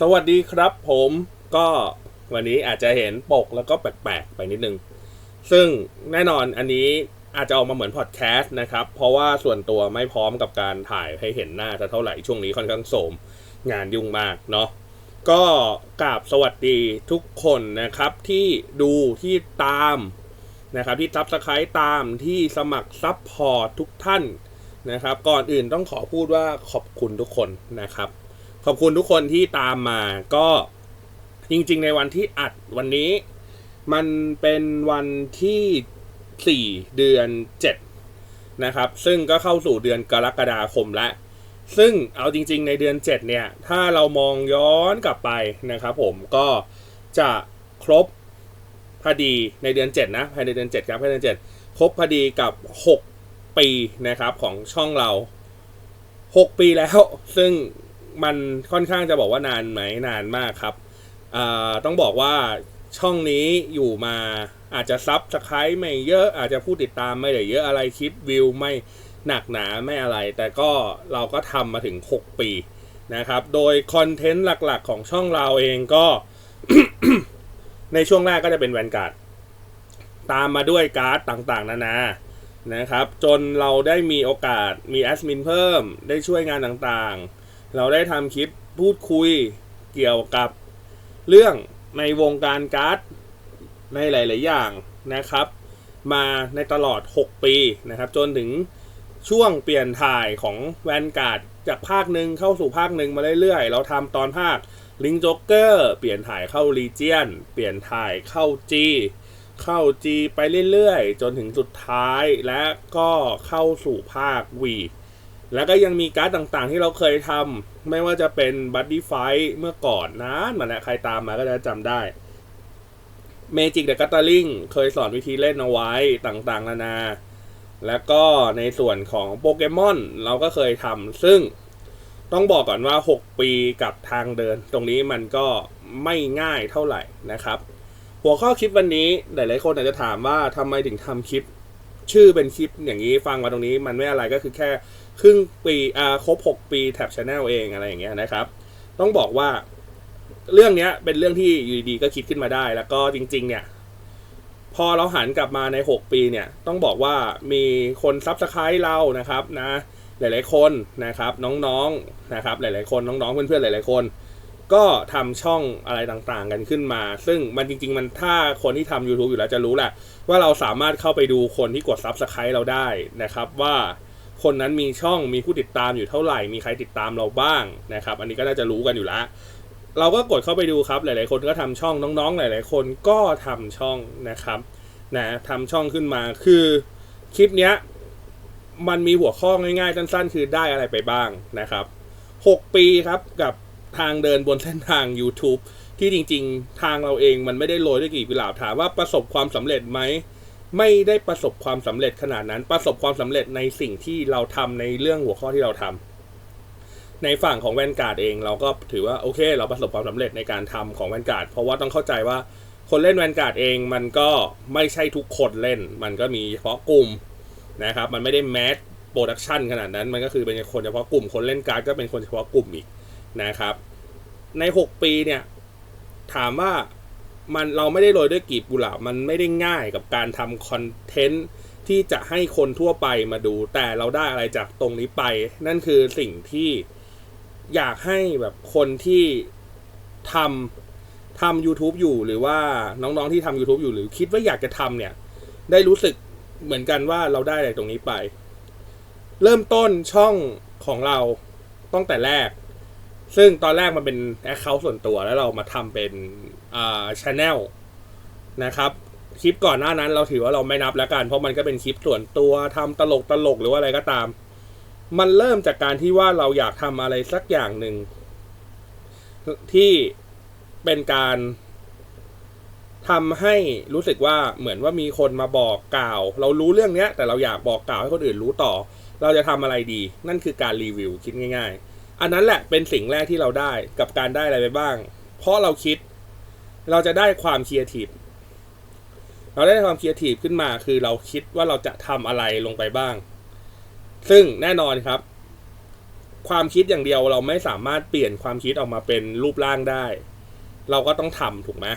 สวัสดีครับผมก็วันนี้อาจจะเห็นปกแล้วก็แปลกๆไปนิดนึง ซึ่งแน่นอนอันนี้อาจจะออกมาเหมือนพอดแคสต์นะครับ เพราะว่าส่วนตัวไม่พร้อมกับการถ่ายให้เห็นหน้าจะเท่าไหร่ช่วงนี้ค่อนข้างโสมงานยุ่งมากเนาะก็กราบสวัสดีทุกคนนะครับที่ดูที่ตามนะครับที่ซับสไครต์ตามที่สมัครซับพอร์ตทุกท่านนะครับ ก่อนอื่นต้องขอพูดว่าขอบคุณทุกคนนะครับ ขอบคุณทุกคนที่ตามมาก็จริง ๆ ในวันที่อัดวันนี้ มันเป็นวันที่ 4 เดือน 7 นะครับ ซึ่งก็เข้าสู่เดือนกรกฎาคมแล้วซึ่งเอาจริง ๆ ในเดือน 7 เนี่ย ถ้าเรามองย้อนกลับไปนะครับผมก็จะครบพอดีในเดือน 7 นะภายในเดือน 7 ครับภายในเดือน 7 ครบพอดีกับ 6 ปีนะครับของช่องเรา 6 ปีแล้วซึ่ง มันค่อนข้างจะบอกว่านานไหมนานมากครับต้องบอกว่าช่องนี้อยู่มาอาจจะซับสไครต์ไม่เยอะอาจจะผู้ติดตามไม่ได้เยอะอะไรคลิปวิวไม่หนักหนาไม่อะไร แต่ก็เราก็ทำมาถึง 6 ปีนะครับ โดยคอนเทนต์หลักๆของช่องเราเองก็ ในช่วงแรกก็จะเป็นแวนการ์ดตามมาด้วยการ์ดต่างๆ นานานะครับ จนเราได้มีโอกาสมีแอดมินเพิ่มได้ช่วยงานต่างๆ เราได้ทำคลิปพูดคุยเกี่ยวกับเรื่องในวงการการ์ดในหลาย ๆ อย่างนะครับ มาในตลอด 6 ปีนะครับ จนถึงช่วงเปลี่ยนถ่ายของแวนการ์ดจากภาคหนึ่งเข้าสู่ภาคหนึ่งมาเรื่อย ๆ เราทำตอนภาคลิงจ็อกเกอร์เปลี่ยนถ่ายเข้าลีเจียน เปลี่ยนถ่ายเข้าจีเข้า G ไปเรื่อย ๆ จนถึงสุดท้ายและก็เข้าสู่ภาค V แล้วก็ยังมีการ์ดต่างๆ ที่เราเคยทำไม่ว่าจะเป็นบัตตี้ไฟเมื่อก่อนนานมาแล้วใครตามมาก็จะจำได้ Magic the Gathering เคยสอนวิธีเล่นเอาไว้ต่างๆ นานา แล้วก็ในส่วนของโปเกมอนเราก็เคยทำซึ่งต้องบอกก่อนว่า 6 ปีกับทางเดิน ตรงนี้มันก็ไม่ง่ายเท่าไหร่นะครับ หัวข้อคลิปวันนี้หลายๆคนอาจจะถามว่าทำไมถึงทำคลิป ชื่อเป็นคลิปอย่างนี้ฟังมาตรงนี้มันไม่อะไรก็คือแค่ครึ่งปีอ่าครบ 6 ปีแท็บชาแนลเองอะไรอย่างเงี้ยนะครับ ต้องบอกว่าเรื่องเนี้ยเป็นเรื่องที่อยู่ดีๆก็คิดขึ้นมาได้ แล้วก็จริง ๆ เนี่ย พอเราหันกลับมาใน 6 ปีเนี่ย ต้องบอกว่ามีคนซับสไครต์เรานะครับนะ หลายๆคนนะครับ น้องๆนะครับ หลายๆคนน้องๆเพื่อนๆหลายๆคน ก็ทำช่องอะไรต่างๆ กันขึ้นมา ซึ่งมันจริง ๆ มันถ้าคนที่ทำ YouTube อยู่แล้วจะรู้แหละ ว่าเราสามารถเข้าไปดูคนที่กด Subscribe เราได้นะครับ ว่าคนนั้นมีช่องมีผู้ติดตามอยู่เท่าไหร่ มีใครติดตามเราบ้างนะครับ อันนี้ก็น่าจะรู้กันอยู่แล้วเราก็กดเข้าไปดูครับ หลาย ๆ คนก็ทำช่องน้อง ๆ หลาย ๆ คนก็ทำช่องนะครับนะทำช่องขึ้นมาคือคลิปเนี้ยมันมีหัวข้อง่าย ๆ สั้น ๆ คือได้อะไรไปบ้างนะครับ 6 ปีครับกับ ทางเดินบนเส้นทาง YouTube ที่จริง ๆ ทางเราเองมันไม่ได้โรยด้วยกลีบกุหลาบถามว่าประสบความสำเร็จไหมไม่ได้ประสบความสำเร็จขนาดนั้น ประสบความสำเร็จในสิ่งที่เราทำในเรื่องหัวข้อที่เราทำในฝั่งของแวนการ์ดเองเราก็ถือว่าโอเค เราประสบความสำเร็จในการทำของแวนการ์ดเพราะว่าต้องเข้าใจว่าคนเล่นแวนการ์ดเองมันก็ไม่ใช่ทุกคนเล่น มันก็มีเฉพาะกลุ่มนะครับ มันไม่ได้แมสโปรดักชันขนาดนั้น มันก็คือเป็นคนเฉพาะกลุ่ม คนเล่นการ์ดก็เป็นคนเฉพาะกลุ่มอีก นะครับ ใน 6 ปีเนี่ย ถามว่ามันเราไม่ได้โรยด้วยกีบกุหลาบมันไม่ได้ง่ายกับการทำคอนเทนต์ที่จะให้คนทั่วไปมาดู แต่เราได้อะไรจากตรงนี้ไป นั่นคือสิ่งที่อยากให้แบบคนที่ทำทำ YouTube อยู่หรือว่าน้องๆที่ทำ YouTube อยู่หรือคิดว่าอยากจะทำเนี่ย ได้รู้สึกเหมือนกันว่าเราได้อะไรตรงนี้ไป เริ่มต้นช่องของเราตั้งแต่แรก ซึ่งตอนแรกมันเป็นแอคเคาท์ส่วนตัวแล้วเรามาทำเป็นอ่าชแนลนะครับคลิปก่อนหน้านั้นเราถือว่าเราไม่นับแล้วกัน เพราะมันก็เป็นคลิปส่วนตัวทำตลกตลกหรือว่าอะไรก็ตาม มันเริ่มจากการที่ว่าเราอยากทำอะไรสักอย่างหนึ่ง ที่เป็นการทำให้รู้สึกว่าเหมือนว่ามีคนมาบอกกล่าว เรารู้เรื่องเนี้ย แต่เราอยากบอกกล่าวให้คนอื่นรู้ต่อ เราจะทำอะไรดี นั่นคือการรีวิวคิดง่าย ๆ อันนั้นแหละเป็นสิ่งแรกที่เราได้กับการได้อะไรไปบ้าง เพราะเราคิดเราจะได้ความครีเอทีฟเราได้ความครีเอทีฟขึ้นมา คือเราคิดว่าเราจะทำอะไรลงไปบ้าง ซึ่งแน่นอนครับ ความคิดอย่างเดียวเราไม่สามารถเปลี่ยนความคิดออกมาเป็นรูปร่างได้ เราก็ต้องทำถูกไหม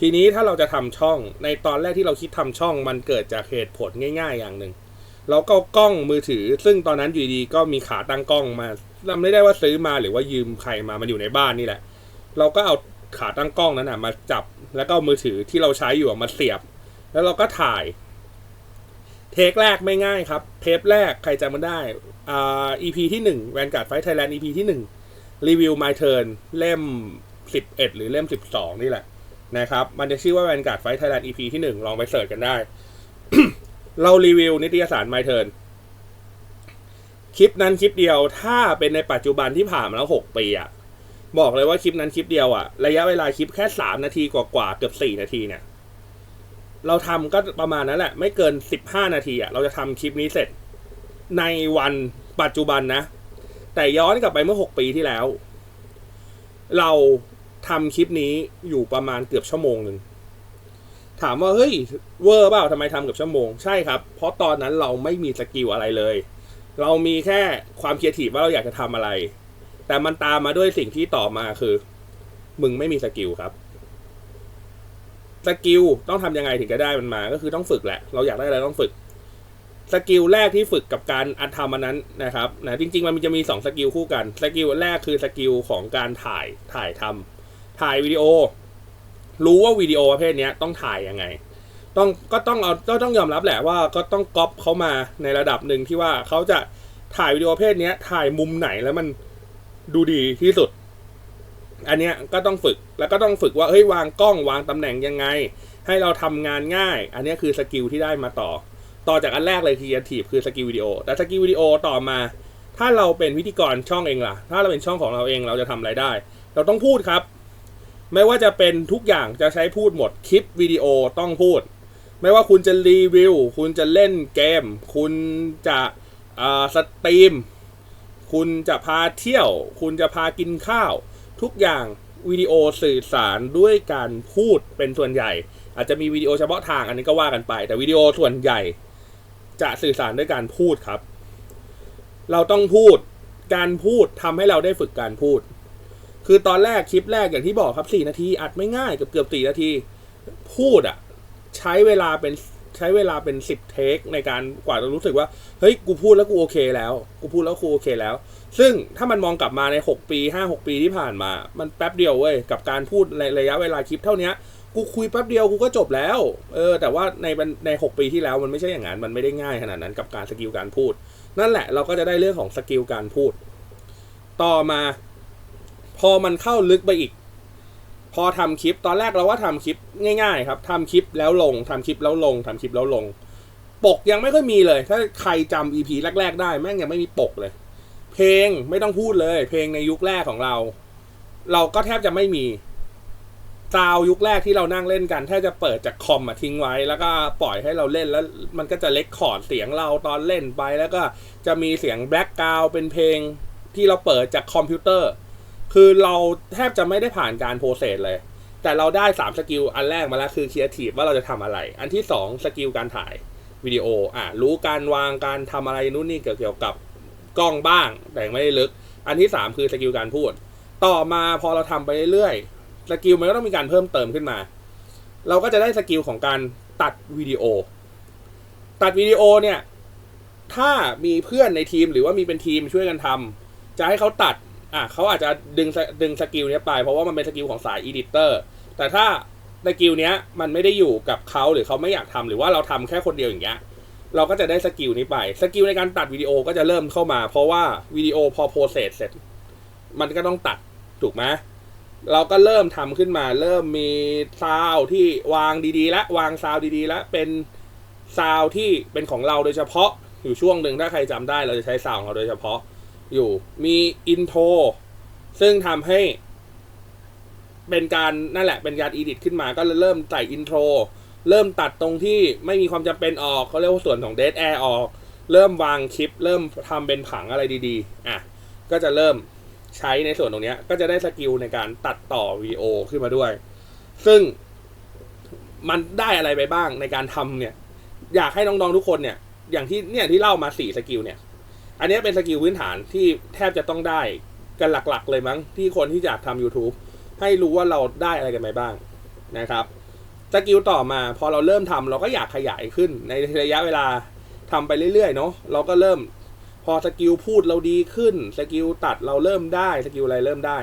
ทีนี้ถ้าเราจะทำช่องในตอนแรกที่เราคิดทำช่องมันเกิดจากเหตุผลง่าย ๆ อย่างหนึ่งเราก็กล้องมือถือ ซึ่งตอนนั้นอยู่ดีก็มีขาตั้งกล้องมา เราไม่ได้ว่าซื้อมาหรือว่ายืมใครมามันอยู่ในบ้านนี่แหละ เราก็เอาขาตั้งกล้องนั้นนะมาจับแล้วก็เอามือถือที่เราใช้อยู่มาเสียบ แล้วเราก็ถ่าย เทคแรกไม่ง่ายครับ เทปแรกใครจำมันได้อ่า EP ที่หนึ่งแวนการ์ดไฟไทยแลนด์ EP ที่หนึ่งรีวิว My Turn เล่มสิบเอ็ดหรือเล่มสิบสองนี่แหละนะครับ มันจะชื่อว่าแวนการ์ดไฟไทยแลนด์ EP ที่หนึ่งลองไปเสิร์ชกันได้ เรารีวิวนิตยสาร My Turn คลิปนั้นคลิปเดียวถ้าเป็นในปัจจุบันที่ผ่านมาแล้วหกปีอะบอกเลยว่าคลิปนั้นคลิปเดียวอะระยะเวลาคลิปแค่สามนาทีกว่าๆเกือบสี่นาทีเนี่ย เราทำก็ประมาณนั้นแหละ ไม่เกินสิบห้านาทีอะเราจะทำคลิปนี้เสร็จ ในวันปัจจุบันนะ แต่ย้อนกลับไปเมื่อหกปีที่แล้ว เราทำคลิปนี้อยู่ประมาณเกือบชั่วโมงหนึ่งถามว่าเฮ้ยเวอร์เปล่าทำไมทำเกือบชั่วโมงใช่ครับ เพราะตอนนั้นเราไม่มีสกิลอะไรเลย เรามีแค่ความคิดถีว่าเราอยากจะทำอะไร แต่มันตามมาด้วยสิ่งที่ต่อมาคือ มึงไม่มีสกิลครับสกิลต้องทำยังไงถึงจะได้มันมา ก็คือต้องฝึกแหละ เราอยากได้อะไรต้องฝึกสกิลแรกที่ฝึกกับการอัดทำอันนั้นนะครับนะจริง ๆ มันจะมีสองสกิลคู่กันสกิลแรกคือสกิลของการถ่ายถ่ายทำถ่ายวิดีโอ รู้ว่าวิดีโอประเภทนี้ต้องถ่ายยังไง ต้องก็ต้องเอาก็ต้องยอมรับแหละว่าก็ต้องก๊อปเขามาในระดับหนึ่งที่ว่าเขาจะถ่ายวิดีโอประเภทเนี้ยถ่ายมุมไหนแล้วมันดูดีที่สุด อันเนี้ยก็ต้องฝึกแล้วก็ต้องฝึกว่าเฮ้ยวางกล้องวางตำแหน่งยังไง ให้เราทำงานง่าย อันนี้คือสกิลที่ได้มาต่อ ต่อจากอันแรกเลยคือ c r e a t i v คือสกิลวิดีโอ แต่สกิลวิดีโอต่อมา ถ้าเราเป็นพิธีกรช่องเองล่ะ ถ้าเราเป็นช่องของเราเองเราจะทำอะไรได้ เราต้องพูดครับ ไม่ว่าจะเป็นทุกอย่างจะใช้พูดหมดคลิปวิดีโอต้องพูด ไม่ว่าคุณจะรีวิว คุณจะเล่นเกม คุณจะสตรีม คุณจะพาเที่ยว คุณจะพากินข้าว ทุกอย่างวิดีโอสื่อสารด้วยการพูดเป็นส่วนใหญ่ อาจจะมีวิดีโอเฉพาะทางอันนี้ก็ว่ากันไป แต่วิดีโอส่วนใหญ่ จะสื่อสารด้วยการพูดครับ เราต้องพูดการพูดทำให้เราได้ฝึกการพูด คือตอนแรกคลิปแรกอย่างที่บอกครับสี่นาทีอัดไม่ง่ายเกือบเกือบสี่นาที พูดอะ ใช้เวลาเป็นใช้เวลาเป็นสิบเทคในการกว่าจะรู้สึกว่า เฮ้ย กูพูดแล้วกูโอเคแล้ว กูพูดแล้วกูโอเคแล้ว ซึ่งถ้ามันมองกลับมาในหกปีห้าหกปีที่ผ่านมา มันแป๊บเดียวเว้ย กับการพูดในระยะเวลาคลิปเท่านี้กูคุยแป๊บเดียวกูก็จบแล้ว เออ แต่ว่าในในในหกปีที่แล้วมันไม่ใช่อย่างนั้น มันไม่ได้ง่ายขนาดนั้นกับการสกิลการพูด นั่นแหละเราก็จะได้เรื่องของสกิลการพูด ต่อมา พอมันเข้าลึกไปอีก พอทำคลิปตอนแรกเราว่าทำคลิปง่ายๆครับทำคลิปแล้วลงทำคลิปแล้วลงทำคลิปแล้วลง ปกยังไม่ค่อยมีเลย ถ้าใครจำ EP แรก ๆ ได้แม่งยังไม่มีปกเลย เพลงไม่ต้องพูดเลย เพลงในยุคแรกของเรา เราก็แทบจะไม่มีซาวยุคแรกที่เรานั่งเล่นกันแทบจะเปิดจากคอมมาทิ้งไว้ แล้วก็ปล่อยให้เราเล่นแล้ว มันก็จะเล็กคอร์ดเสียงเราตอนเล่นไปแล้วก็จะมีเสียงแบล็กกราวเป็นเพลงที่เราเปิดจากคอมพิวเตอร์ คือเราแทบจะไม่ได้ผ่านการโปรเซสเลย แต่เราได้ 3 สกิล อันแรกมาแล้วคือครีเอทีฟว่าเราจะทำอะไร อันที่ 2 สกิลการถ่ายวิดีโออะรู้การวางการทำอะไรนู่นนี่เกี่ยวกับกล้องบ้าง แต่ไม่ได้ลึก อันที่ 3 คือสกิลการพูด ต่อมาพอเราทำไปเรื่อยๆสกิลมันก็ต้องมีการเพิ่มเติมขึ้นมา เราก็จะได้สกิลของการตัดวิดีโอ ตัดวิดีโอเนี่ยถ้ามีเพื่อนในทีมหรือว่ามีเป็นทีมช่วยกันทำจะให้เขาตัด อะเขาอาจจะดึงดึงสกิลเนี้ยไปเพราะว่ามันเป็นสกิลของสายอีดิเตอร์แต่ถ้าสกิลเนี้ยมันไม่ได้อยู่กับเขาหรือเขาไม่อยากทำหรือว่าเราทำแค่คนเดียวอย่างเงี้ยเราก็จะได้สกิลนี้ไปสกิลในการตัดวิดีโอก็จะเริ่มเข้ามา เพราะว่าวิดีโอพอโปรเซสเสร็จ มันก็ต้องตัดถูกไหมเราก็เริ่มทำขึ้นมา เริ่มมีซาวที่วางดีๆ และวางซาวดีๆ แล้วเป็นซาวที่เป็นของเราโดยเฉพาะอยู่ช่วงหนึ่งถ้าใครจำได้เราจะใช้ซาวของเราโดยเฉพาะ อยู่ มีอินโทรซึ่งทำให้ เป็นการนั่นแหละ เป็นการอีดิทขึ้นมาก็เริ่มใส่อินโทรเริ่มตัดตรงที่ไม่มีความจำเป็นออกเขาเรียกว่าส่วนของเด a แอร์ออก เริ่มวางคลิป เริ่มทำเป็นผังอะไรดีๆ อะ ก็จะเริ่มใช้ในส่วนตรงนี้ก็จะได้สกิลในการตัดต่อวีโอขึ้นมาด้วย ซึ่งมันได้อะไรไปบ้างในการทำเนี่ย อยากให้น้องๆทุกคนเนี่ย อย่างที่เนี่ยที่เล่ามาสี่สกิลเนี่ย อันนี้เป็นสกิลพื้นฐานที่แทบจะต้องได้กันหลักๆ เลยมั้งที่คนที่อยากทำ YouTube ให้รู้ว่าเราได้อะไรกันไปบ้างนะครับสกิลต่อมาพอเราเริ่มทำเราก็อยากขยายขึ้นในระยะเวลาทำไปเรื่อยๆเนาะเราก็เริ่มพอสกิลพูดเราดีขึ้นสกิลตัดเราเริ่มได้สกิลอะไรเริ่มได้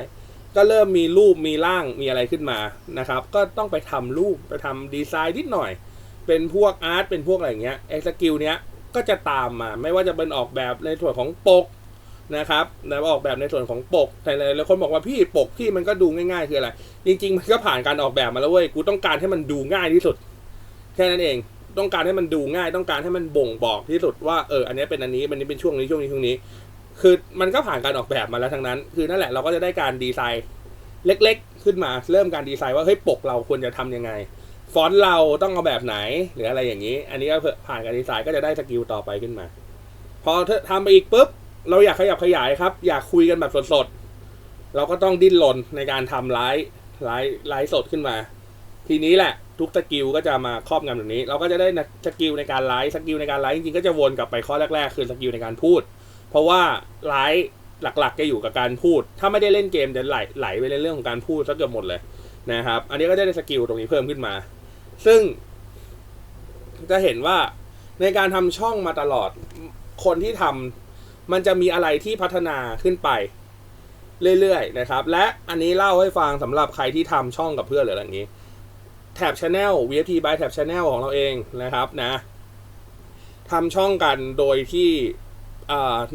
ก็เริ่มมีรูปมีร่างมีอะไรขึ้นมานะครับ ก็ต้องไปทำรูปไปทำดีไซน์นิดหน่อย เป็นพวกอาร์ตเป็นพวกอะไรเงี้ยไอ้สกิลเนี้ย ก็จะตามมา ไม่ว่าจะเป็นออกแบบในส่วนของปกนะครับนะออกแบบในส่วนของปกแต่หลายคนบอกว่าพี่ปกพี่มันก็ดูง่ายๆคืออะไร จริง ๆ มันก็ผ่านการออกแบบมาแล้วเว้ย กูต้องการให้มันดูง่ายที่สุด แค่นั้นเอง ต้องการให้มันดูง่าย ต้องการให้มันบ่งบอกที่สุดว่า เออ อันนี้เป็นอันนี้อันนี้เป็นช่วงนี้ช่วงนี้ช่วงนี้ คือมันก็ผ่านการออกแบบมาแล้วทั้งนั้น คือนั่นแหละเราก็จะได้การดีไซน์เล็ก ๆ ขึ้นมา เริ่มการดีไซน์ว่า เฮ้ย ปกเราควรจะทำยังไง ฟอนต์เราต้องเอาแบบไหนหรืออะไรอย่างนี้ อันนี้ก็ผ่านการดีไซน์ก็จะได้สกิลต่อไปขึ้นมา พอทำไปอีกปุ๊บ เราอยากขยับขยายครับ อยากคุยกันแบบสดๆ เราก็ต้องดิ้นรนในการทำไลฟ์ไลฟ์ไลฟ์สดขึ้นมา ทีนี้แหละ ทุกสกิลก็จะมาครอบงำแบบนี้ เราก็จะได้สกิลในการไลฟ์สกิลในการไลฟ์จริงๆก็จะวนกลับไปข้อแรกๆ คือสกิลในการพูด เพราะว่าไลฟ์หลักๆจะอยู่กับการพูด ถ้าไม่ได้เล่นเกมจะไหลไหลไปในเรื่องของการพูดซะเกือบหมดเลยนะครับ อันนี้ก็จะได้สกิลตรงนี้เพิ่มขึ้นมา ซึ่ง จะเห็นว่าในการทำช่องมาตลอด คนที่ทำมันจะมีอะไรที่พัฒนาขึ้นไป เรื่อยๆนะครับ และอันนี้เล่าให้ฟังสำหรับใครที่ทำช่องกับเพื่อนหรืออะไรอย่างนี้แท็บช anel VFT by แท็บช anel ของเราเองนะครับนะทำช่องกันโดยที่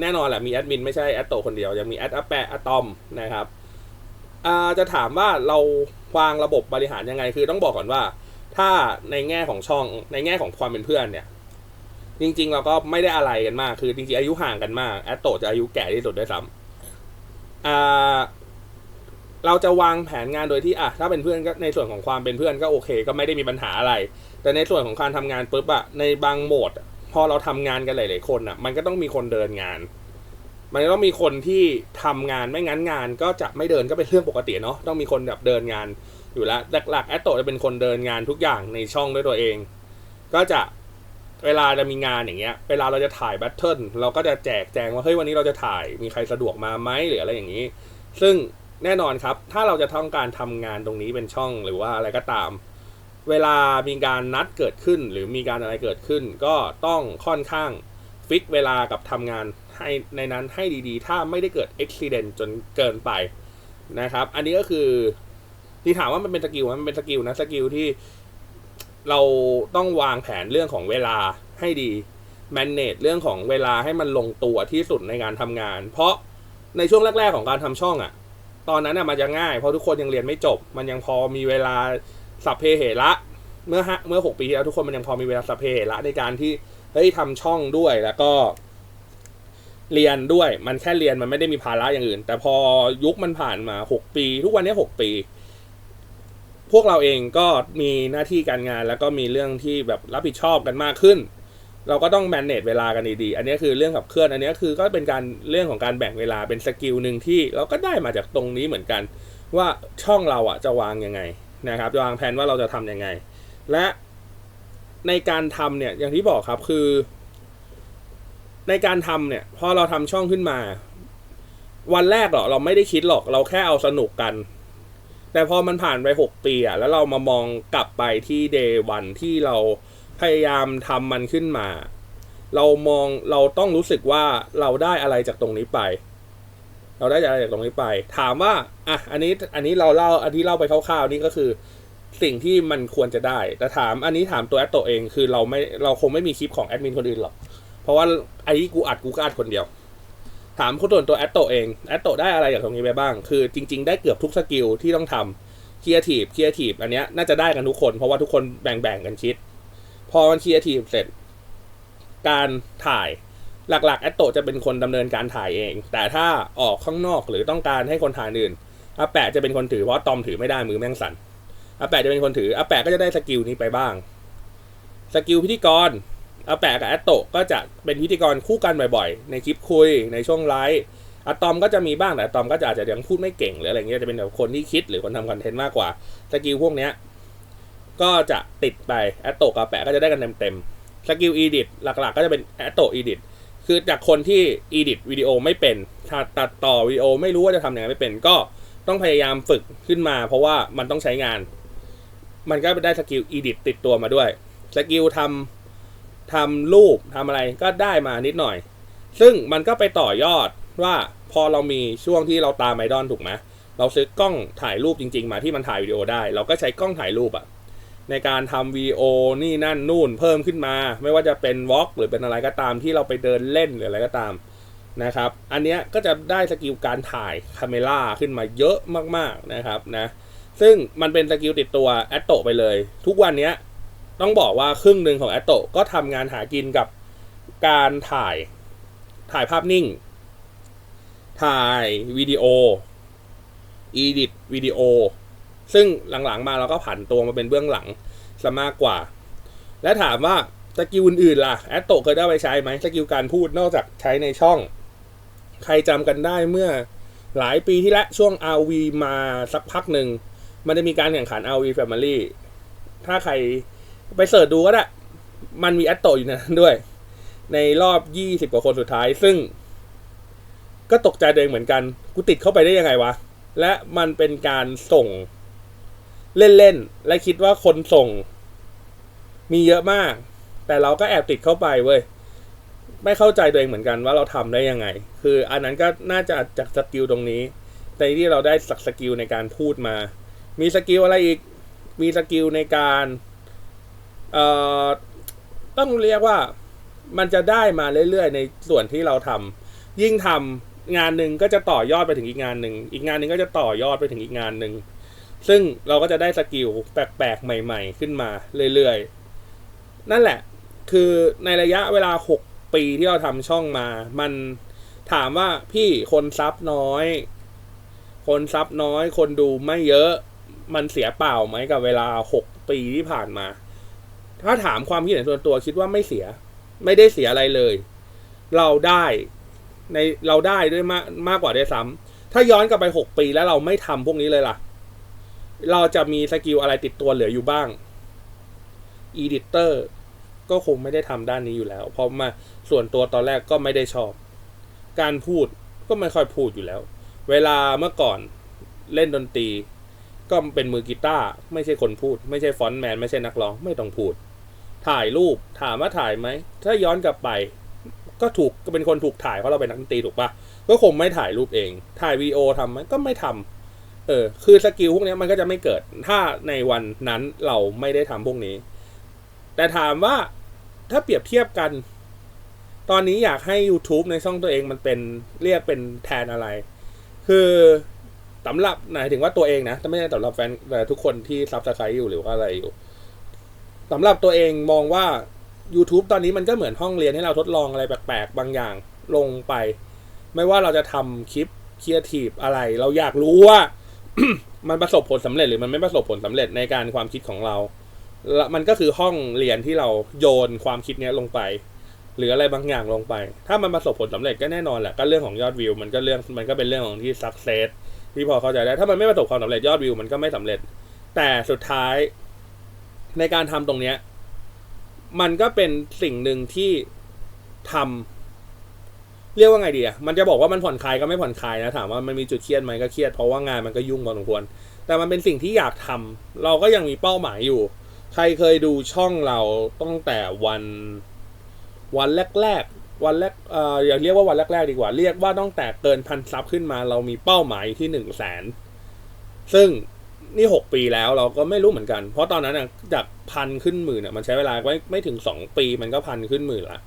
แน่นอนแหละมีแอดมินไม่ใช่แอดโตคนเดียว ยังมีแอดอัปแปะอะตอมนะครับจะถามว่าเราวางระบบบริหารยังไงคือต้องบอกก่อนว่า ถ้าในแง่ของช่องในแง่ของความเป็นเพื่อนเนี่ย จริง ๆ เราก็ไม่ได้อะไรกันมาก คือจริงๆอายุห่างกันมากแอดโตจะอายุแก่ที่สุดด้วยซ้ำอ่าเราจะวางแผนงานโดยที่อะถ้าเป็นเพื่อนก็ในส่วนของความเป็นเพื่อนก็โอเค ก็ไม่ได้มีปัญหาอะไร แต่ในส่วนของการทำงานปุ๊บอะในบางโหมด พอเราทำงานกันหลายๆคนอะมันก็ต้องมีคนเดินงาน มันต้องมีคนที่ทำงานไม่งั้นงาน ก็จะไม่เดินก็เป็นเรื่องปกติเนาะต้องมีคนแบบเดินงาน อยู่แล้วหลักๆแอตโตจะเป็นคนเดินงานทุกอย่างในช่องด้วยตัวเอง ก็จะเวลาจะมีงานอย่างเงี้ย เวลาเราจะถ่ายแบทเทิลเราก็จะแจกแจงว่าเฮ้ยวันนี้เราจะถ่ายมีใครสะดวกมาไหมหรืออะไรอย่างนี้ ซึ่งแน่นอนครับ ถ้าเราจะต้องการทำงานตรงนี้เป็นช่องหรือว่าอะไรก็ตาม เวลามีการนัดเกิดขึ้น หรือมีการอะไรเกิดขึ้น ก็ต้องค่อนข้างฟิกเวลากับทำงานให้ในนั้นให้ดีๆ ถ้าไม่ได้เกิดอุบิเหตุจนเกินไปนะครับ อันนี้ก็คือ ที่ถามว่ามันเป็นสกิลมันเป็นสกิลนะสกิลที่เราต้องวางแผนเรื่องของเวลาให้ดี manage เรื่องของเวลาให้มันลงตัวที่สุดในการทำงาน เพราะในช่วงแรก ๆ ของการทำช่องอะ่ะ ตอนนั้นอะมันจะง่ายเพราะทุกคนยังเรียนไม่จบ มันยังพอมีเวลาสัพเพเหระเมื่อฮะเมื่อหกปีที่แล้วทุกคนมันยังพอมีเวลาสัพเพเหระในการที่เฮ้ยทำช่องด้วยแล้วก็ เรียนด้วยมันแค่เรียนมันไม่ได้มีภาระอย่างอื่น แต่พอยุคมันผ่านมาหกปี ทุกวันนี้หกปี พวกเราเองก็มีหน้าที่การงาน แล้วก็มีเรื่องที่แบบรับผิดชอบกันมากขึ้น เราก็ต้อง manage เวลากันดีๆ อันนี้คือเรื่องขับเคลื่อนอันนี้คือก็เป็นการเรื่องของการแบ่งเวลาเป็นสกิลหนึ่งที่เราก็ได้มาจากตรงนี้เหมือนกัน ว่าช่องเราอะจะวางยังไงนะครับจะวางแผนว่าเราจะทำยังไง และในการทำเนี่ยอย่างที่บอกครับคือ ในการทำเนี่ยพอเราทำช่องขึ้นมา วันแรกหรอเราไม่ได้คิดหรอก เราแค่เอาสนุกกัน แต่พอมันผ่านไปหกปีอะแล้วเรามามองกลับไปที่เดย์วันที่เราพยายามทำมันขึ้นมา เรามองเราต้องรู้สึกว่าเราได้อะไรจากตรงนี้ไป เราได้อะไรจากตรงนี้ไป ถามว่าอะอันนี้อันนี้เราเล่าอันที่เล่าไปคร่าวๆนี่ก็คือสิ่งที่มันควรจะได้ แต่ถามอันนี้ถามตัวแอดโตเองคือเราไม่เราคงไม่มีคลิปของแอดมินคนอื่นหรอก เพราะว่าไอ้ที่กูอัดกูก็อัดคนเดียว ถามคนส่วนตัวแอดโตเองแอดโตได้อะไรจากตรงนี้ไปบ้าง คือจริง ๆ ได้เกือบทุกสกิลที่ต้องทำครีเอทีฟครีเอทีฟอันเนี้ยน่าจะได้กันทุกคน เพราะว่าทุกคนแบ่งๆกันคิด พอมันครีเอทีฟเสร็จ การถ่ายหลักๆแอดโตจะเป็นคนดำเนินการถ่ายเอง แต่ถ้าออกข้างนอกหรือต้องการให้คนถ่ายอื่นอาแปะจะเป็นคนถือเพราะตอมถือไม่ได้มือแม่งสั่นอาแปะจะเป็นคนถืออาแปะก็จะได้สกิลนี้ไปบ้าง สกิลพิธีกร อาแปะกับแอตโตก็จะเป็นพิธีกรคู่กันบ่อยๆ ในคลิปคุยในช่วงไลฟ์อะตอมก็จะมีบ้างแต่อะตอมก็จะอาจจะยังพูดไม่เก่งหรืออะไรเงี้ยจะเป็นแบบคนที่คิดหรือคนทำคอนเทนต์มากกว่าสกิลพวกเนี้ยก็จะติดไปแอตโตกับแปะก็จะได้กันเต็มๆสกิลอีดิทหลักๆ ก็จะเป็นแอตโตอีดิทคือจากคนที่อีดิทวิดีโอไม่เป็นถ้าตัดต่อวิดีโอไม่รู้ว่าจะทำยังไงไม่เป็น ก็ต้องพยายามฝึกขึ้นมา เพราะว่ามันต้องใช้งาน มันก็ได้สกิลอีดิทติดตัวมาด้วยสกิลทำ ทำรูปทำอะไรก็ได้มานิดหน่อย ซึ่งมันก็ไปต่อยอดว่าพอเรามีช่วงที่เราตามไอดอลถูกไหมเราซื้อกล้องถ่ายรูปจริง ๆ มาที่มันถ่ายวิดีโอได้ เราก็ใช้กล้องถ่ายรูปอะในการทำวีโอนี่นั่นนู่นเพิ่มขึ้นมา ไม่ว่าจะเป็นวอล์กหรือเป็นอะไรก็ตามที่เราไปเดินเล่นหรืออะไรก็ตามนะครับ อันเนี้ยก็จะได้สกิลการถ่ายคาเมล่าขึ้นมาเยอะมากๆนะครับนะ ซึ่งมันเป็นสกิลติดตัวแอตโตไปเลย ทุกวันเนี้ย ต้องบอกว่าครึ่งหนึ่งของแอตโตก็ทำงานหากินกับการถ่ายถ่ายภาพนิ่ง ถ่ายวิดีโออีดิทวิดีโอ ซึ่งหลังๆมาเราก็ผันตัวมาเป็นเบื้องหลังซะมากกว่า และถามว่าสกิลอื่นๆล่ะแอตโตเคยได้ไปใช้ไหมสกิลการพูดนอกจากใช้ในช่อง ใครจำกันได้เมื่อหลายปีที่แล้วช่วง RV มาสักพักหนึ่ง มันจะมีการแข่งขัน RV Family ถ้าใคร ไปเสิร์ชดูก็ได้ มันมีแอตโตอยู่ในนั้นด้วย ในรอบ20กว่าคนสุดท้าย ซึ่ง ก็ตกใจตัวเองเหมือนกัน กูติดเข้าไปได้ยังไงวะ และมันเป็นการส่งเล่นๆ และคิดว่าคนส่ง มีเยอะมาก แต่เราก็แอบติดเข้าไปเว้ย ไม่เข้าใจตัวเองเหมือนกันว่าเราทำได้ยังไง คืออันนั้นก็น่าจะจากสกิลตรงนี้ แต่ที่เราได้สักสกิลในการพูดมา มีสกิลอะไรอีก มีสกิลในการ ต้องเรียกว่ามันจะได้มาเรื่อยๆ ในส่วนที่เราทำยิ่งทำงานหนึ่งก็จะต่อยอดไปถึงอีกงานหนึ่งอีกงานหนึ่งก็จะต่อยอดไปถึงอีกงานหนึ่งซึ่งเราก็จะได้สกิลแปลกๆ ใหม่ ๆ ขึ้นมาเรื่อยๆ นั่นแหละ คือในระยะเวลา 6 ปีที่เราทำช่องมา มันถามว่าพี่คนซับน้อย คนซับน้อย คนดูไม่เยอะ มันเสียเปล่าไหมกับเวลา 6 ปีที่ผ่านมา ถ้าถามความคิดเห็นส่วนตัวคิดว่าไม่เสีย ไม่ได้เสียอะไรเลย เราได้ในเราได้ด้วยมากมากกว่าด้วยซ้ำถ้าย้อนกลับไป6ปีแล้วเราไม่ทำพวกนี้เลยล่ะ เราจะมีสกิลอะไรติดตัวเหลืออยู่บ้างอีดิเตอร์ก็คงไม่ได้ทำด้านนี้อยู่แล้ว เพราะมาส่วนตัวตอนแรกก็ไม่ได้ชอบ การพูดก็ไม่ค่อยพูดอยู่แล้ว เวลาเมื่อก่อนเล่นดนตรี ก็เป็นมือกีตาร์ไม่ใช่คนพูด ไม่ใช่ฟอนต์แมน ไม่ใช่นักร้องไม่ต้องพูด ถ่ายรูปถามว่าถ่ายไหม ถ้าย้อนกลับไป ก็ถูกก็เป็นคนถูกถ่ายเพราะเราเป็นนักดนตรีถูกปะก็คงไม่ถ่ายรูปเอง ถ่ายวีโอทำไหมก็ไม่ทำเออคือสกิลพวกนี้มันก็จะไม่เกิด ถ้าในวันนั้นเราไม่ได้ทำพวกนี้ แต่ถามว่าถ้าเปรียบเทียบกัน ตอนนี้อยากให้ YouTube ในช่องตัวเองมันเป็นเรียกเป็นแทนอะไร คือ สำหรับหมายถึงว่าตัวเองนะแต่ไม่ใช่สำหรับแฟนแต่ทุกคนที่ซับสไครต์อยู่หรือว่าอะไรอยู่สำหรับตัวเองมองว่า YouTube ตอนนี้มันก็เหมือนห้องเรียนให้เราทดลองอะไรแปลกๆ บางอย่างลงไป ไม่ว่าเราจะทำคลิปครีเอทีฟอะไร เราอยากรู้ว่า มันประสบผลสำเร็จหรือมันไม่ประสบผลสำเร็จในการความคิดของเราและมันก็คือห้องเรียนที่เราโยนความคิดเนี้ยลงไป หรืออะไรบางอย่างลงไป ถ้ามันประสบผลสำเร็จก็แน่นอนแหละก็เรื่องของยอดวิว มันก็เรื่องมันก็เป็นเรื่องของที่สักเซส ที่พอเข้าใจได้ ถ้ามันไม่ประสบความสำเร็จยอดวิวมันก็ไม่สำเร็จ แต่สุดท้ายในการทำตรงเนี้ย มันก็เป็นสิ่งหนึ่งที่ทำเรียกว่าไงดีอะมันจะบอกว่ามันผ่อนคลายก็ไม่ผ่อนคลายนะถามว่ามันมีจุดเครียดไหมก็เครียดเพราะว่างานมันก็ยุ่งพอสมควร แต่มันเป็นสิ่งที่อยากทำเราก็ยังมีเป้าหมายอยู่ ใครเคยดูช่องเราตั้งแต่วัน วันแรก ๆ วันแรกเอ่ออย่าเรียกว่าวันแรกๆดีกว่า เรียกว่าตั้งแต่เกินพันซับขึ้นมา เรามีเป้าหมายที่หนึ่งแสนซึ่งนี่หกปีแล้วเราก็ไม่รู้เหมือนกัน เพราะตอนนั้นน่ะจากพันขึ้นหมื่นน่ะมันใช้เวลาไม่ไม่ถึงสองปีมันก็พันขึ้นหมื่นละ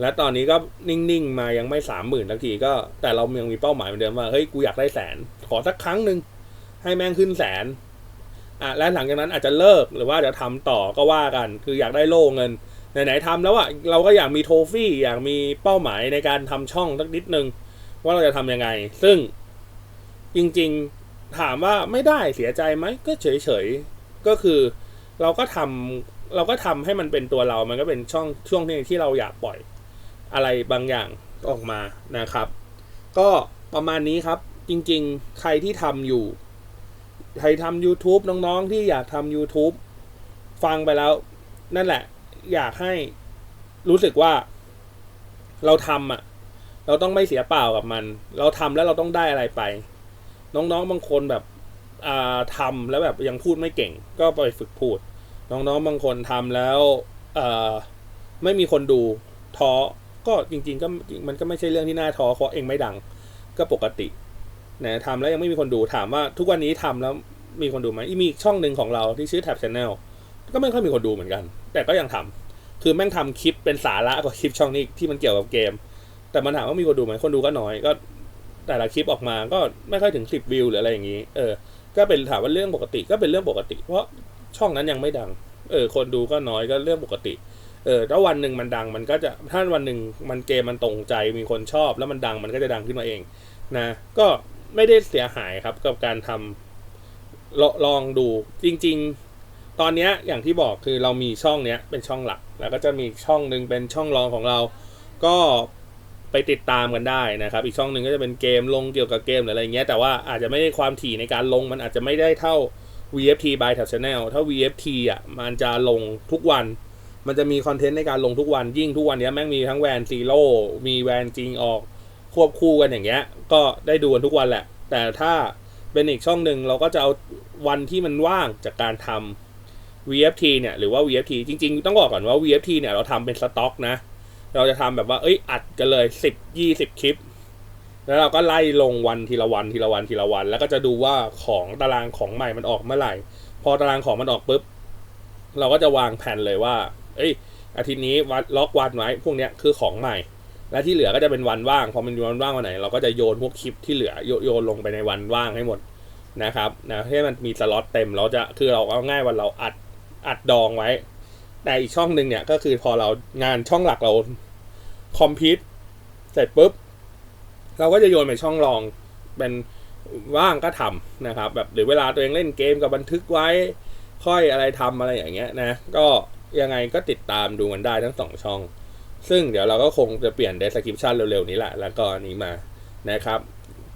และตอนนี้ก็นิ่งๆมายังไม่สามหมื่นทันทีก็แต่เรายังมีเป้าหมายเหมือนเดิมว่าเฮ้ยกูอยากได้แสน ขอสักครั้งหนึ่งให้แม่งขึ้นแสนอะและหลังจากนั้นอาจจะเลิกหรือว่าจะทำต่อก็ว่ากัน คืออยากได้โล่เงิน ไหนๆทำแล้วอะเราก็อยากมีโทฟี่อยากมีเป้าหมายในการทำช่องสักนิดนึง ว่าเราจะทำยังไง ซึ่งจริงๆถามว่าไม่ได้เสียใจไหมก็เฉยๆ ก็คือเราก็ทำเราก็ทำให้มันเป็นตัวเรา มันก็เป็นช่องช่วงที่ที่เราอยากปล่อยอะไรบางอย่างออกมานะครับ ก็ประมาณนี้ครับ จริงๆ ใครที่ทำอยู่ ใครทำ YouTube น้องๆ ที่อยากทำ YouTube ฟังไปแล้วนั่นแหละ อยากให้รู้สึกว่า เราทำอะ เราต้องไม่เสียเปล่ากับมัน เราทำแล้วเราต้องได้อะไรไป น้องๆบางคนแบบอ่าทำแล้วแบบยังพูดไม่เก่ง ก็ไปฝึกพูด น้องๆบางคนทำแล้วเออไม่มีคนดูท้อก็จริง ๆ ก็มันก็ไม่ใช่เรื่องที่น่าท้อเพราะเองไม่ดัง ก็ปกตินะทำแล้วยังไม่มีคนดูถามว่าทุกวันนี้ทำแล้วมีคนดูไหมมีอีกช่องหนึ่งของเราที่ชื่อ Tab Channel ก็ไม่ค่อยมีคนดูเหมือนกัน แต่ก็ยังทำคือแม่งทำคลิปเป็นสาระกว่าคลิปช่องนี้ที่มันเกี่ยวกับเกม แต่มันถามว่ามีคนดูไหมคนดูก็น้อยก็ แต่ละคลิปออกมาก็ไม่ค่อยถึงสิบวิวหรืออะไรอย่างนี้ เออ ก็เป็นถามว่าเรื่องปกติก็เป็นเรื่องปกติ เพราะช่องนั้นยังไม่ดัง เออ คนดูก็น้อยก็เรื่องปกติ เออถ้าวันหนึ่งมันดังมันก็จะถ้าวันหนึ่งมันเกมมันตรงใจมีคนชอบ แล้วมันดังมันก็จะดังขึ้นมาเอง นะ ก็ไม่ได้เสียหายครับกับการทำลลองดูจริง ๆ ตอนนี้อย่างที่บอกคือเรามีช่องเนี้ยเป็นช่องหลัก แล้วก็จะมีช่องหนึ่งเป็นช่องรองของเรา ก็ไปติดตามกันได้นะครับ อีกช่องหนึ่งก็จะเป็นเกมลงเกี่ยวกับเกมหรืออะไรเงี้ย แต่ว่าอาจจะไม่ได้ความถี่ในการลงมันอาจจะไม่ได้เท่า VFT by Tab Channel ถ้า VFT อะมันจะลงทุกวัน มันจะมีคอนเทนต์ในการลงทุกวัน ยิ่งทุกวันเนี้ยแม่งมีทั้งแวนซีโร่มีแวนจริงออกควบคู่กันอย่างเงี้ย ก็ได้ดูกันทุกวันแหละ แต่ถ้าเป็นอีกช่องหนึ่งเราก็จะเอาวันที่มันว่างจากการทำ VFT เนี่ยหรือว่า VFT จริง ๆ ต้องบอกก่อนว่า VFT เนี่ยเราทำเป็นสต็อกนะ เราจะทำแบบว่าเอ้ยอัดกันเลยสิบยี่สิบคลิป แล้วเราก็ไล่ลงวันทีละวันทีละวันทีละวัน แล้วก็จะดูว่าของตารางของใหม่มันออกเมื่อไหร่ พอตารางของมันออกปุ๊บเราก็จะวางแผนเลยว่า เอ้ย อาทิตย์นี้วัดล็อกวันไว้พวกเนี้ยคือของใหม่ และที่เหลือก็จะเป็นวันว่าง พอมันวันว่างวันไหน เราก็จะโยนพวกคลิปที่เหลือโยโยนลงไปในวันว่างให้หมดนะครับนะให้มันมีสล็อตเต็มเราจะคือเราเอาง่ายวันเราอัด อัดดองไว้ แต่อีกช่องหนึ่งเนี่ยก็คือพอเรางานช่องหลักเราคอมพิวเสร็จปุ๊บ เราก็จะโยนไปช่องรองเป็นว่างก็ทำนะครับ แบบหรือเวลาตัวเองเล่นเกมกับบันทึกไว้ ค่อยอะไรทำอะไรอย่างเงี้ยนะ ก็ยังไงก็ติดตามดูกันได้ทั้งสองช่อง ซึ่งเดี๋ยวเราก็คงจะเปลี่ยน description เร็วๆ นี้แหละ แล้วก็อันนี้มานะครับ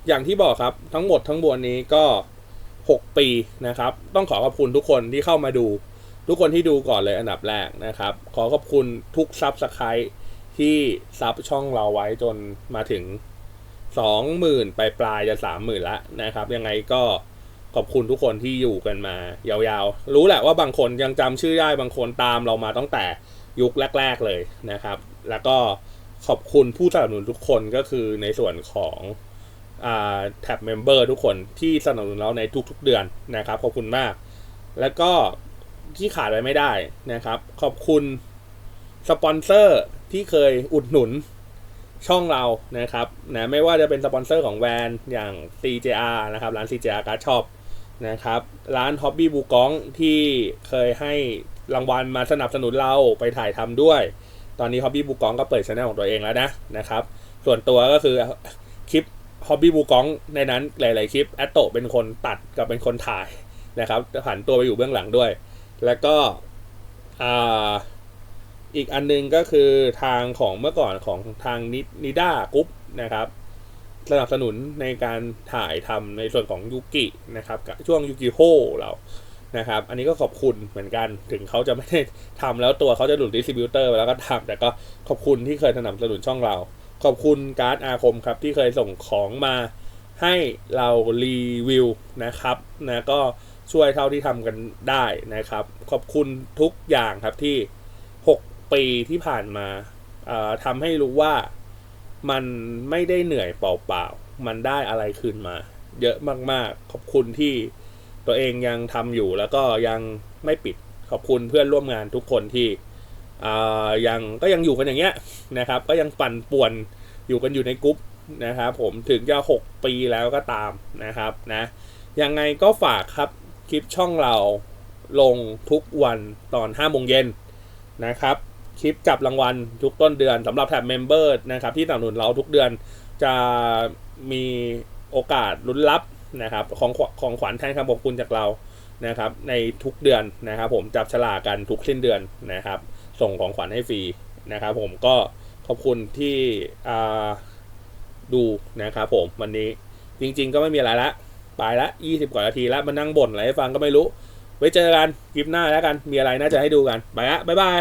อย่างที่บอกครับทั้งหมดทั้งมวลนี้ก็ 6 ปีนะครับ ต้องขอขอบคุณทุกคนที่เข้ามาดู ทุกคนที่ดูก่อนเลยอันดับแรกนะครับ ขอขอบคุณทุกซับสไครต์ที่ซับช่องเราไว้จนมาถึง 20,000ปลายปลายจะ30,000ละนะครับ ยังไงก็ขอบคุณทุกคนที่อยู่กันมายาวๆ รู้แหละว่าบางคนยังจำชื่อได้บางคนตามเรามาตั้งแต่ยุคแรก ๆเลยนะครับ แล้วก็ขอบคุณผู้สนับสนุนทุกคนก็คือในส่วนของแท็บเมมเบอร์ทุกคนที่สนับสนุนเราในทุกๆเดือนนะครับ ขอบคุณมาก แล้วก็ ที่ขาดไปไม่ได้นะครับ ขอบคุณสปอนเซอร์ที่เคยอุดหนุนช่องเรานะครับนะไม่ว่าจะเป็นสปอนเซอร์ของแวนอย่าง CJR นะครับ ร้าน CJR Card Shop นะครับ ร้าน Hobby บูกองที่เคยให้รางวัลมาสนับสนุนเราไปถ่ายทำด้วย ตอนนี้ Hobby บูกองก็เปิดช anel ของตัวเองแล้วนะนะครับ ส่วนตัวก็คือคลิป Hobby บูกองในนั้นหลาย ๆ คลิปแอตโตเป็นคนตัดกับเป็นคนถ่ายนะครับผ่านตัวไปอยู่เบื้องหลังด้วย แล้วก็ออีกอันนึงก็คือทางของเมื่อก่อนของทางนิด้ากรุ๊ปนะครับสนับสนุนในการถ่ายทำในส่วนของยูกินะครับช่วงยูกิโฮเรานะครับ อันนี้ก็ขอบคุณเหมือนกัน ถึงเขาจะไม่ได้ทำแล้วตัวเขาจะหลุดดิสติบิวเตอร์ไปแล้วก็ทำแต่ก็ขอบคุณที่เคยสนับสนุนช่องเรา ขอบคุณการ์ดอาคมครับ ที่เคยส่งของมาให้เรารีวิวนะครับนะก็ ช่วยเท่าที่ทำกันได้นะครับ ขอบคุณทุกอย่างครับที่ 6 ปีที่ผ่านมาทำให้รู้ว่ามันไม่ได้เหนื่อยเปล่าๆ มันได้อะไรคืนมา เยอะมากๆ ขอบคุณที่ตัวเองยังทำอยู่แล้วก็ยังไม่ปิดขอบคุณเพื่อนร่วมงานทุกคนที่ยังก็ยังอยู่กันอย่างเงี้ยนะครับ ก็ยังปั่นป่วนอยู่กันอยู่ในกรุ๊ปนะครับผมถึงจะ 6 ปีแล้วก็ตามนะครับนะยังไงก็ฝากครับ ลิปช่องเราลงทุกวันตอน5โมงเย็นนะครับ คลิปจับรางวัลทุกต้นเดือนสำหรับแท็บเมมเบอร์นะครับที่สนับสนุนเราทุกเดือนจะมีโอกาสลุ้นรับนะครับของของขวัญแทนคำขอบคุณจากเรานะครับ ในทุกเดือนนะครับ ผมจับฉลากกันทุกสิ้นเดือนนะครับ ส่งของขวัญให้ฟรีนะครับ ผมก็ขอบคุณที่ดูนะครับผมวันนี้จริง ๆ ก็ไม่มีอะไรละ ไปละ20กว่านาทีแล้วมานั่งบ่นอะไรให้ฟังก็ไม่รู้ ไว้เจอกันคลิปหน้าแล้วกัน มีอะไรน่าจะให้ดูกัน ไปละบ๊ายบาย